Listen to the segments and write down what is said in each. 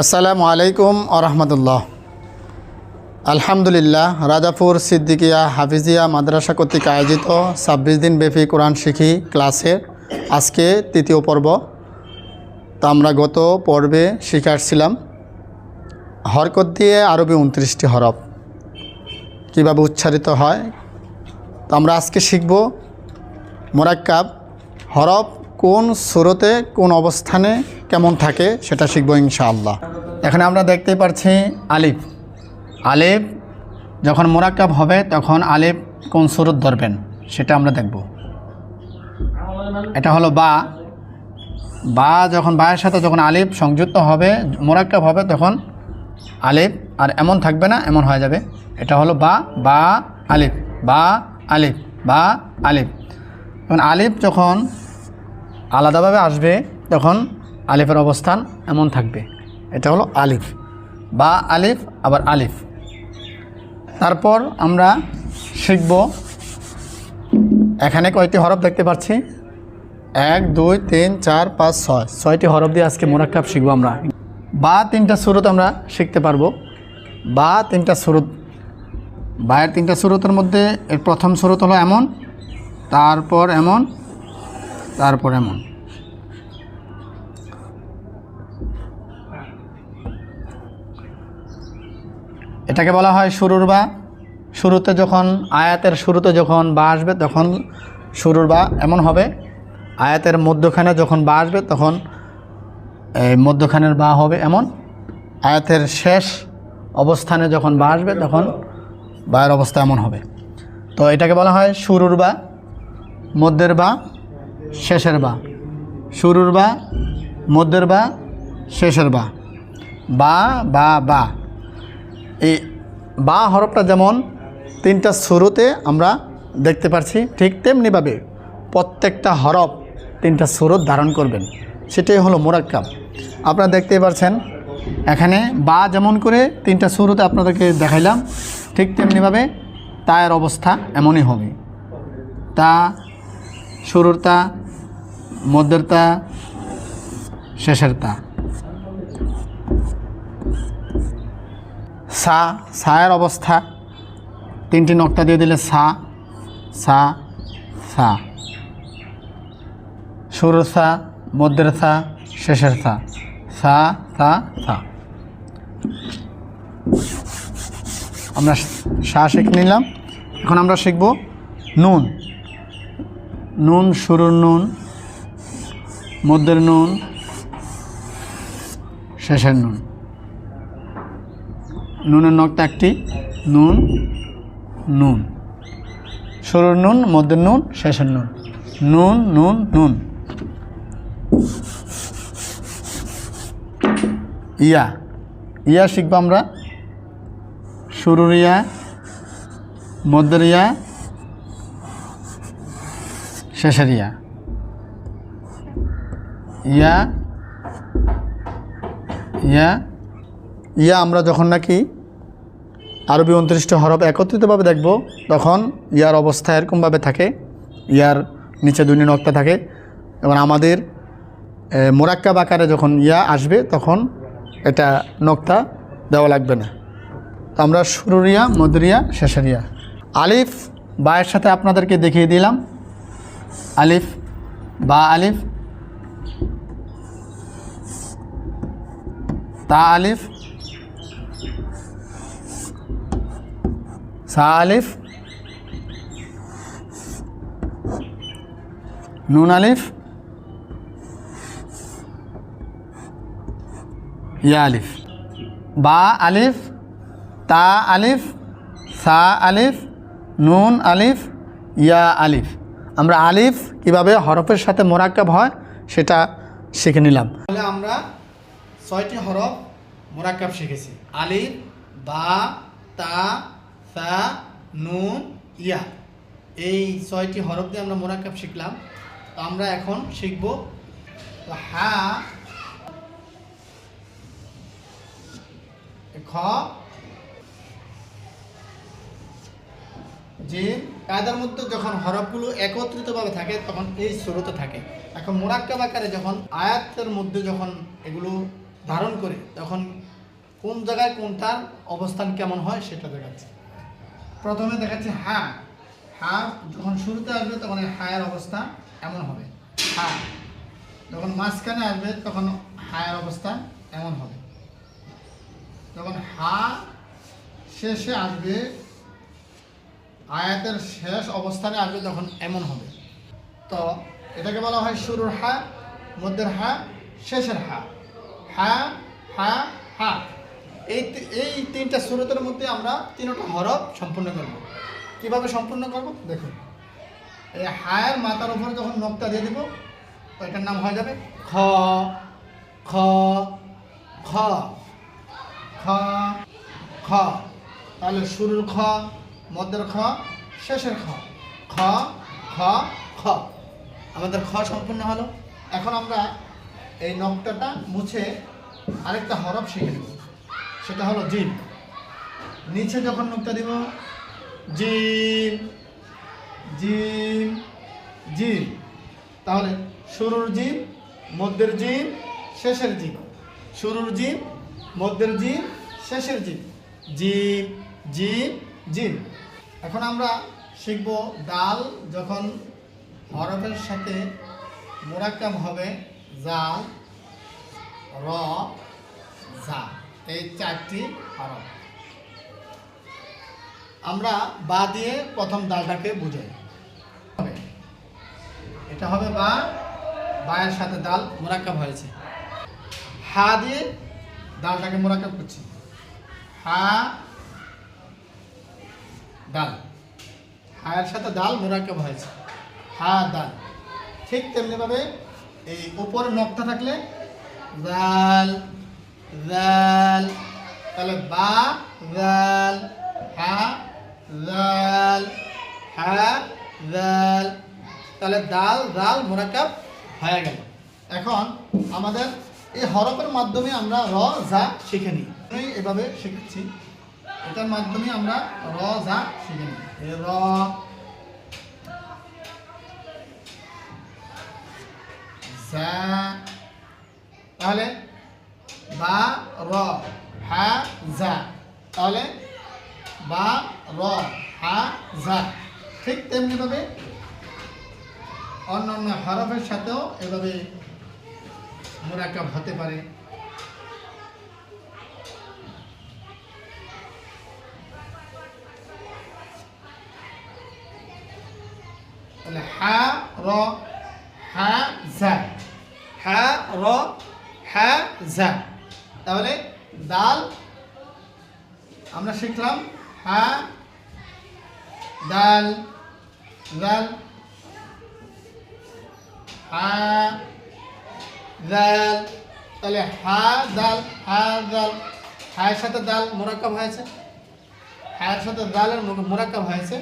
আসসালামু আলাইকুম আরহামতুল্লাহ আলহামদুলিল্লাহ, রাজাপুর সিদ্দিকিয়া হাফিজিয়া মাদ্রাসা কর্তৃক আয়োজিত ছাব্বিশ দিন ব্যাপী কোরআন শিখি ক্লাসের আজকে তৃতীয় পর্ব। তা আমরা গত পর্বে শিখে আসছিলাম, হরকত দিয়ে আরবি উনত্রিশটি হরফ। কীভাবে উচ্চারিত হয়? তো আমরা আজকে শিখব মোরাক্কাব হরফ কোন সুরতে কোন অবস্থানে কেমন থাকে সেটা শিখব ইনশাআল্লাহ। এখানে আমরা দেখতে পাচ্ছি আলিফ। আলিফ যখন মোরাক্কাব হবে তখন আলিফ কোন সুরত ধরবেন সেটা আমরা দেখব। এটা হলো বা। বা যখন বায়ের সাথে যখন আলিফ সংযুক্ত হবে, মোরাক্কাব হবে তখন আলিফ, আর এমন থাকবে না, এমন হয়ে যাবে। এটা হলো বা বা, আলিফ বা আলিফ বা, আলিফ। এখন আলিফ যখন আলাদাভাবে আসবে তখন আলিফের অবস্থান এমন থাকবে। এটা হলো আলিফ। বা আলিফ, আবার আলিফ। তারপর আমরা শিখব এখানে কয়টি হরফ দেখতে পাচ্ছি? এক, দুই, তিন, চার, পাঁচ, ছয়। ছয়টি হরফ দিয়ে আজকে মোরাক্কাব শিখব আমরা। বা তিনটা সুরত আমরা শিখতে পারব। বা তিনটা সুরত। বায়ের তিনটা সুরতের মধ্যে এর প্রথম সুরত হলো এমন, তারপর এমন তারপর এমন। এটাকে বলা হয় শুরুর বা। শুরুতে যখন, আয়াতের শুরুতে যখন বা আসবে, তখন শুরুর বা এমন হবে। আয়াতের মধ্যখানে যখন বা আসবে, তখন এই মধ্যখানের বা হবে এমন। আয়াতের শেষ অবস্থানে যখন বা আসবে, তখন বায়ের অবস্থা এমন হবে। তো এটাকে বলা হয় শুরুর বা, মধ্যের বা, শেষের বা। শুরুর বা, মধ্যের বা, শেষের বা। বা বা বা। এই বা হরফটা যেমন তিনটা শুরুতে আমরা দেখতে পাচ্ছি ঠিক তেমনিভাবে প্রত্যেকটা হরফ তিনটা সুরত ধারণ করবেন। সেটাই হলো মোরাক্কাব। আপনারা দেখতেই পাচ্ছেন এখানে বা যেমন করে তিনটা শুরুতে আপনাদেরকে দেখাইলাম, ঠিক তেমনিভাবে তায়ের অবস্থা এমনই হবে। তা, শুরুর তা, মধ্যের তা, শেষের তা। সা, সায়ের অবস্থা। তিনটি নক্তা দিয়ে দিলে সা সা সা। শুরুর সা, মধ্যের সা, শেষের সা। সা সা সা। আমরা সা শিখে নিলাম। এখন আমরা শিখব নুন। নুন, শুরুর নুন, মধ্যের নুন, শেষের নুন। নুনের নখটা একটি, নুন নুন। শুরুর নুন, মধ্যের নুন, শেষের নুন। নুন নুন নুন। ইয়া। ইয়া শিখব আমরা। শুরুর ইয়া, মধ্যের ইয়া, শেষের ইয়া। ইয়া। ইয়া। ইয়া আমরা যখন নাকি আরবি উনত্রিশটি হরফ একত্রিতভাবে দেখব, তখন ইয়ার অবস্থা এরকমভাবে থাকে, ইয়ার নিচে দুই নক্তা থাকে, এবং আমাদের মোরাক্কা বাকারে যখন ইয়া আসবে, তখন এটা নক্তা দেওয়া লাগবে না। তো আমরা শুরুর ইয়া মধুরিয়া শেষের ইয়া। আলিফ, বায়ের সাথে আপনাদেরকে দেখিয়ে দিলাম। আলিফ, বা আলিফ, তা আলিফ সা আলিফ নুন আলিফ, ইয়া আলিফ। বা আলিফ, তা আলিফ, সা আলিফ, নুন আলিফ, ইয়া আলিফ। আমরা আলিফ কীভাবে হরফের সাথে মোরাক্কাব হয় সেটা শিখে নিলাম। তাহলে আমরা ছয়টি হরফ মোরাক্কাব শিখেছি। আলিফ, বা, তা সা নুন, ইয়া। এই ছয়টি হরফ দিয়ে আমরা মোরাক্কাব শিখলাম। তো আমরা এখন শিখব তো হা খ যে কায়দার মধ্যে যখন হরফগুলো একত্রিতভাবে থাকে, তখন এই স্রোতে থাকে। এখন মোরাক্কাব আকারে যখন আয়াতের মধ্যে যখন এগুলো ধারণ করে, তখন কোন জায়গায় কোনটার অবস্থান কেমন হয় সেটা দেখাচ্ছে। প্রথমে দেখাচ্ছে হা হা যখন শুরুতে আসবে তখন এই হায়ের অবস্থা এমন হবে। হা যখন মাঝখানে আসবে তখন হায়ের অবস্থা এমন হবে। যখন হা শেষে আসবে, আয়াতের শেষ অবস্থানে আসবে তখন এমন হবে। তো এটাকে বলা হয় শুরুর হা মধ্যের হা শেষের হা হা হা হা এই এই তিনটা সুরতের মধ্যে আমরা তিনটা হরফ সম্পূর্ণ করব। কীভাবে সম্পূর্ণ করব? দেখুন। এই হায়ের মাথার উপরে যখন নকটা দিয়ে দিব, ওইটার নাম হয়ে যাবে খ খ খ খ খ। তাহলে শুরুর খ, মধ্যের খ, শেষের খ খ খ খ। আমাদের খ সম্পূর্ণ হলো। এখন আমরা এই নকটাটা মুছে আরেকটা হরফ শিখে নেব। সেটা হলো জিম নিচে যখন নকটা দিব জিম জিম জিম তাহলে শুরুর জিম মধ্যের জিম শেষের জিম শুরুর জিম মধ্যের জিম শেষের জিম জিম জিম জিম এখন আমরা শিখব ডাল যখন হরফের সাথে মোরাক্কাব হবে, জাল, র, জা। এই চারটি হরফ আমরা বা দিয়ে প্রথম দালটাকে বুঝাই। এটা হবে বা, বায়ের সাথে ডাল মোরাক্কাব হয়েছে। হা দিয়ে ডালটাকে মোরাক্কাব করছি। হা ডাল হায়ের সাথে ডাল মোরাক্কাব হয়েছে। হা ডাল ঠিক তেমনিভাবে এই উপরে নকটা থাকলে জাল তাহলে বা জাল হা জাল হা জাল তাহলে দাল জাল মোরাকাব হয়ে গেল। এখন আমাদের এই হরফের মাধ্যমে আমরা র, যা শিখে নিই। এভাবে শিখেছি এটার মাধ্যমে আমরা র, যা শিখে নিই। র। তাহলে বা র, হা, যা। তাহলে বা, র, হা, যা। ঠিক তেমনিভাবে অন্য অন্য হরফের সাথেও এভাবে মোরাকাব হতে পারে। হা, র, হা, যা। হা, র, হা, যা। তাহলে দাল আমরা শিখলাম, হা, দাল দাল হা দাল তাহলে হা, দাল হা দাল হায়ের সাথে দাল মোরাক্কাব হয়েছে, হায়ের সাথে দালের মোরাক্কাব হয়েছে,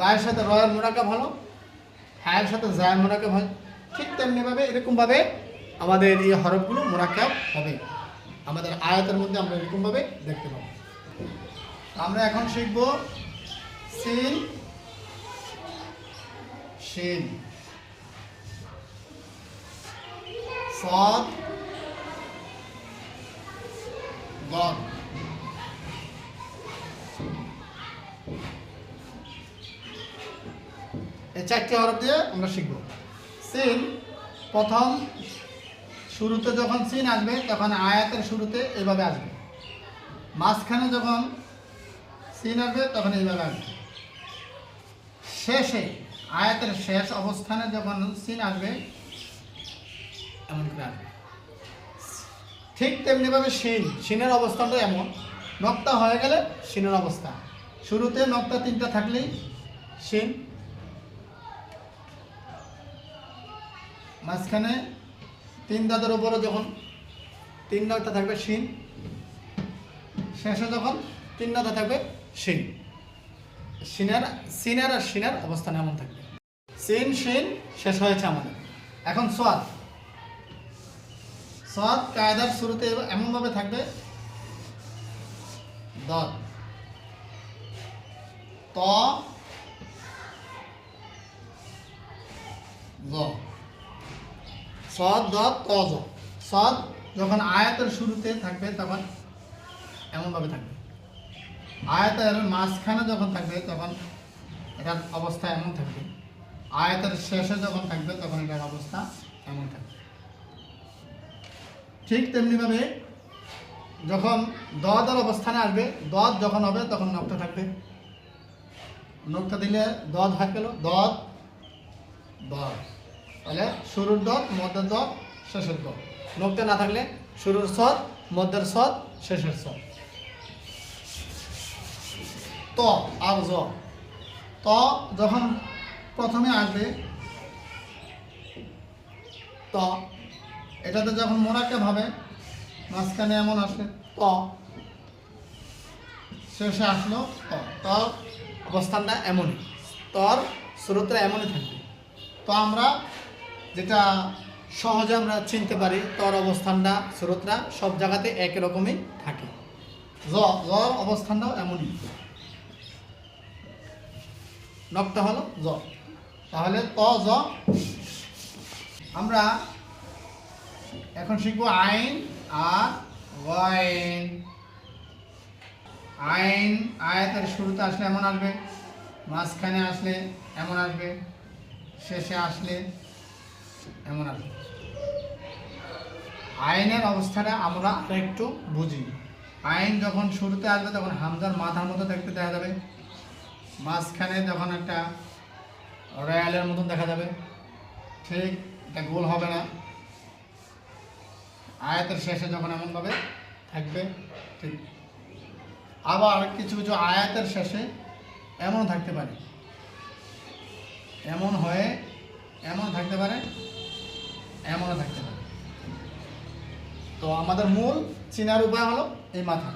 বায়ের সাথে রয়ের মোরাক্কাব হলো, হায়ের সাথে জায়ের মোরাক্কাব হয়, ঠিক তেমনিভাবে এরকমভাবে আমাদের এই হরফগুলো মোরাক্কাব হবে। আমাদের আয়াতের মধ্যে আমরা এরকমভাবে দেখতে পাবো। আমরা এখন শিখব সিন সিন সদ এই চারটি হরফ দিয়ে আমরা শিখব। সিন, প্রথম শুরুতে যখন সিন আসবে, তখন আয়াতের শুরুতে এইভাবে আসবে। মাঝখানে যখন সিন আসবে, তখন এইভাবে আসবে। শেষে, আয়াতের শেষ অবস্থানে যখন সিন আসবে, এমন করে আসবে। ঠিক তেমনিভাবে শিন শিনের অবস্থানটা এমন। নক্তা হয়ে গেলে শিনের অবস্থা। শুরুতে নক্তা তিনটা থাকলেই শিন মাঝখানে তিন দাঁতের উপরে যখন তিন নক্তা থাকবে শিন শেষে যখন তিন দাঁতা থাকবে শিন সিনের সিনের আর সিনের অবস্থান এমন থাকবে। সিন, শিন শেষ হয়েছে আমাদের। এখন সোয়াদ। সৎ কায়দার শুরুতে এমনভাবে থাকবে। দত ত। সৎ দত ত জ সৎ যখন আয়াতের শুরুতে থাকবে, তখন এমনভাবে থাকবে। আয়াতের মাঝখানে যখন থাকবে, তখন এটার অবস্থা এমন থাকবে। আয়াতের শেষে যখন থাকবে, তখন এটার অবস্থা এমন থাকবে। ঠিক তেমনিভাবে যখন দদের অবস্থানে আসবে, দদ যখন হবে, তখন নকটা থাকবে। নকটা দিলে দদ হয়ে গেল দদ দদ। তাহলে শুরুর দদ মধ্যের দদ শেষের দদ নকটা না থাকলে শুরুর সদ, মধ্যের সদ, শেষের সদ। ত, আর জ। ত যখন প্রথমে আসবে, ত, এটাতে যখন মোরাক্কাব ভাবে মাঝখানে এমন আসে ত। শেষে আসলো ত। তর অবস্থানটা এমনই। তর স্রোতটা এমনই থাকবে। তো আমরা যেটা সহজে আমরা চিনতে পারি, তর অবস্থানটা, স্রোতটা সব জায়গাতে একই রকমই থাকে। জ জর অবস্থানটাও এমনই। নকটা হলো জ। তাহলে ত, জ। আমরা এখন শিখব আইন আর ওয়াইন আইন, আয়াতের শুরুতে আসলে এমন আসবে, মাঝখানে আসলে এমন আসবে, শেষে আসলে এমন আর আইনের অবস্থাটা আমরা একটু বুঝি। আইন যখন শুরুতে আসবে, তখন হামজার মাথার মতো দেখতে দেখা যাবে। মাঝখানে যখন একটা রয়্যালের মতন দেখা যাবে, ঠিক এটা গোল হবে না। আয়াতের শেষে যখন এমনভাবে থাকবে, ঠিক। আবার কিছু কিছু আয়াতের শেষে এমন থাকতে পারে। এমন হয়ে, এমন থাকতে পারে এমনও থাকতে পারে। তো আমাদের মূল চিনার উপায় হলো এই মাথা।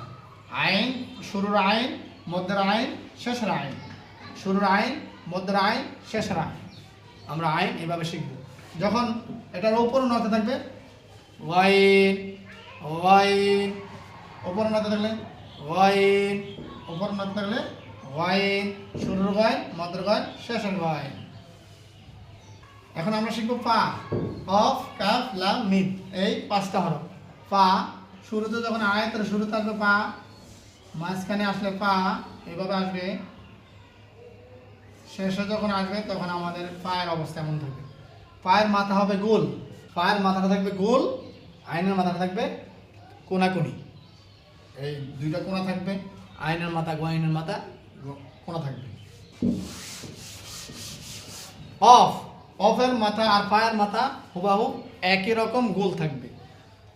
আইন, শুরুর আইন, মধ্যের আইন, শেষের আইন। শুরুর আইন, মধ্যের আইন, শেষের আইন। আমরা আইন এভাবে শিখব। যখন এটার ওপর নতে থাকবে, ওয়াইন ওয়াইন, ওপর নতে থাকলে ওয়াইন, ওপর নতে থাকলে ওয়াইন, শুরুর গয় মধ্যের গয় শেষের গয় এখন আমরা শিখব পা অফ, কাফ, লাম, মিম। এই পাঁচটা হরফ। পা শুরুতে যখন আয়াতের শুরুতে আসবে পা মাঝখানে আসলে পা এভাবে আসবে। শেষে যখন আসবে তখন আমাদের পায়ের অবস্থা এমন থাকবে। পায়ের মাথা হবে গোল। পায়ের মাথাটা থাকবে গোল আইনের মাথাটা থাকবে কোনাকুনি। এই দুইটা কোনা থাকবে আইনের মাথা, গোয়াইনের মাথা কোনা থাকবে। অফ। অফের মাথা আর পায়ের মাথা হুবাহু একই রকম গোল থাকবে।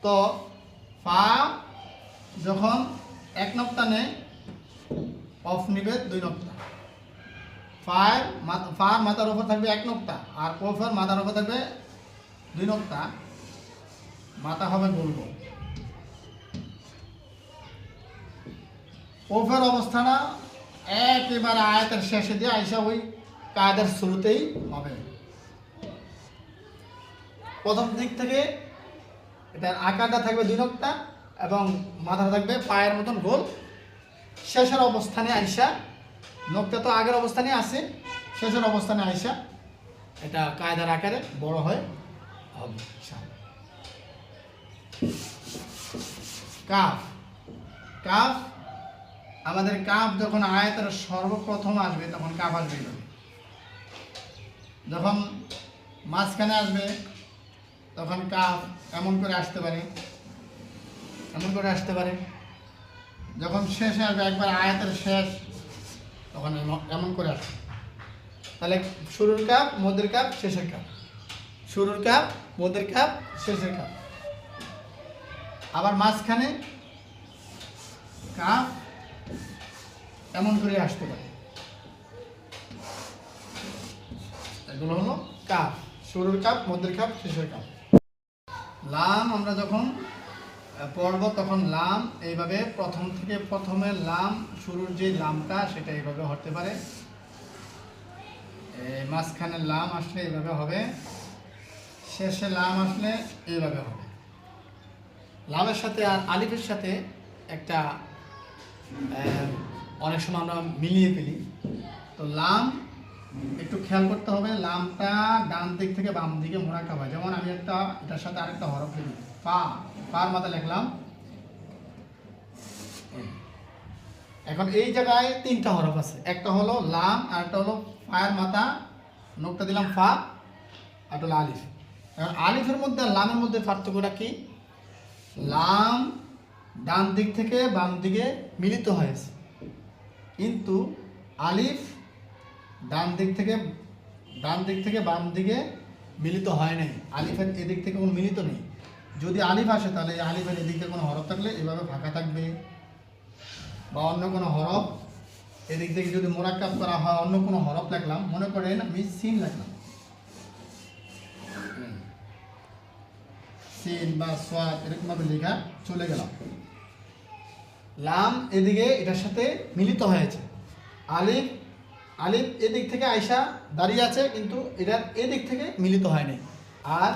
তো পা যখন এক নক্তা নেয় অফ নিবে দুই নপ্তা মাথা পায়ের মাথার ওপর থাকবে এক নক্তা আর অফের মাথার ওপর থাকবে দুই নক্তা। মাথা হবে গোল গোল। ওফের অবস্থাটা একেবারে আয়াতের শেষে দিয়ে আইসা ওই কায়দের শুরুতেই হবে। প্রথম দিক থেকে এটার আকারটা থাকবে দুই নক্তা এবং মাথাটা থাকবে পায়ের মতন গোল। শেষের অবস্থানে আইসা, নক্তা তো আগের অবস্থানে আছে, শেষের অবস্থানে আইসা এটা কায়দার আকারে বড় হয়। হবে কাফ। কাফ, আমাদের কাপ যখন আয়াতের সর্বপ্রথম আসবে তখন কাপ আসবে। যখন মাঝখানে আসবে তখন কাপ এমন করে আসতে পারে। এমন করে আসতে পারে। যখন শেষে আসবে, একবার আয়াতের শেষ, তখন এম- এমন করে আসবে। তাহলে শুরুর কাপ, মধ্যের কাপ, শেষের কাপ। শুরুর কাপ, মধ্যের কাপ, শেষের কাপ। আবার মাঝখানে কাপ এমন করে আসতে পারে। এগুলো হলো কাপ। শুরুর কাপ, মধ্যের কাপ, শেষের কাপ। লাম, আমরা যখন পড়ব তখন লাম, এইভাবে প্রথম থেকে প্রথমে লাম, শুরুর যে লামটা, সেটা এইভাবে হতে পারে। মাঝখানে লাম আসলে এইভাবে হবে। শেষে লাম আসলে এইভাবে হবে। লামের সাথে আর আলিফের সাথে একটা অনেক সময় আমরা মিলিয়ে ফেলি। তো লাম একটু খেয়াল করতে হবে, লামটা ডান দিক থেকে বাম দিকে মোড়া খাওয়া যেমন আমি একটা, এটার সাথে আরেকটা হরফ দিই। পা ফার মাথা লিখলাম। এখন এই জায়গায় তিনটা হরফ আছে। একটা হলো লাম, আর একটা হলো ফায়ের মাথা। নোকটা দিলাম ফা, আর হলো আলিফ। এখন আলিফের মধ্যে লামের মধ্যে পার্থক্যটা কি? লাম ডান দিক থেকে বাম দিকে মিলিত হয়েছে। কিন্তু আলিফ ডান দিক থেকে, ডান দিক থেকে বাম দিকে মিলিত হয় নাই। আলিফের এদিক থেকে কোনো মিলিত নেই। যদি আলিফ আসে, তাহলে এই আলিফের এদিক থেকে কোনো হরফ থাকলে এভাবে ফাঁকা থাকবে। বা অন্য কোনো হরফ। এদিক থেকে যদি মোরাক্কাব করা হয়, অন্য কোনো হরফ লিখলাম। মনে করেন আমি সিন লাগলাম সিন বা সোয়াদ এরকমভাবে লেখা চলে গেলাম লাম এদিকে এটার সাথে মিলিত হয়েছে। আলিফ আলিফ এদিক থেকে আয়সা দাঁড়িয়ে আছে, কিন্তু এটার এদিক থেকে মিলিত হয়নি। আর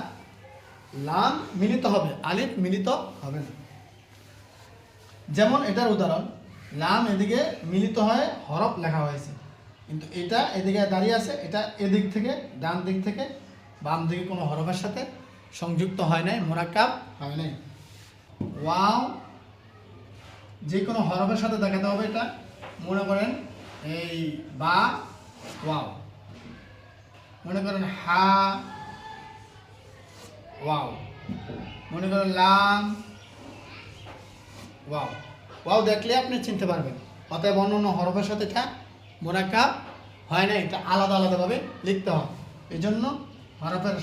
লাম মিলিত হবে, আলিফ মিলিত হবে না। যেমন এটার উদাহরণ, লাম এদিকে মিলিত হয়ে হরফ লেখা হয়েছে, কিন্তু এটা এদিকে দাঁড়িয়ে আছে, এটা এদিক থেকে, ডান দিক থেকে, বাম দিকে কোনো হরফের সাথে সংযুক্ত হয় নাই, মোরাক্কাব হয় নাই। ওয়াও, যে কোনো হরফের সাথে দেখাতে হবে এটা, মনে করেন এই বা, ওয়াও। মনে করেন হা, ওয়াও। মনে করেন লাম, ওয়াও। ওয়াও দেখলে আপনি চিনতে পারবেন। অতএব অন্য হরফের সাথে এটা মোরাক্কাব হয় না এটা আলাদা আলাদাভাবে লিখতে হয়। এই জন্য হরফের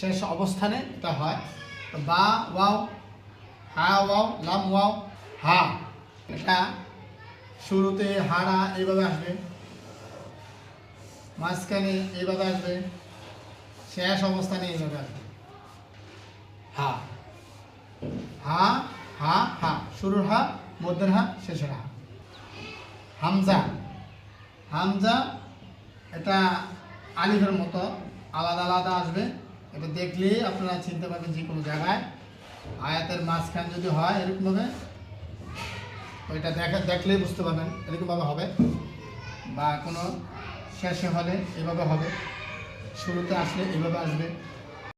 শেষ অবস্থানে এটা হয়। বা, ওয়াও, হা, ওয়াও, লাম, ওয়াও, হা, এটা শুরুতে হাড়া এইভাবে আসবে, মাঝখানে এইভাবে আসবে, শেষ অবস্থানে এইভাবে আসবে। হা হা হা হা, শুরুর হা, মধ্যের হা, শেষের হা। হামজা হামজা এটা আলিফের মতো আলাদা আলাদা আসবে। এটা দেখলেই আপনারা চিনতে পারবেন যে কোনো জায়গায়। আয়াতের মাঝখান যদি হয় এরকমভাবে ওইটা দেখা দেখলেই বুঝতে পারবেন এরকমভাবে হবে বা কোনো শেষে হলে এভাবে হবে। শুরুতে আসলে এভাবে আসবে।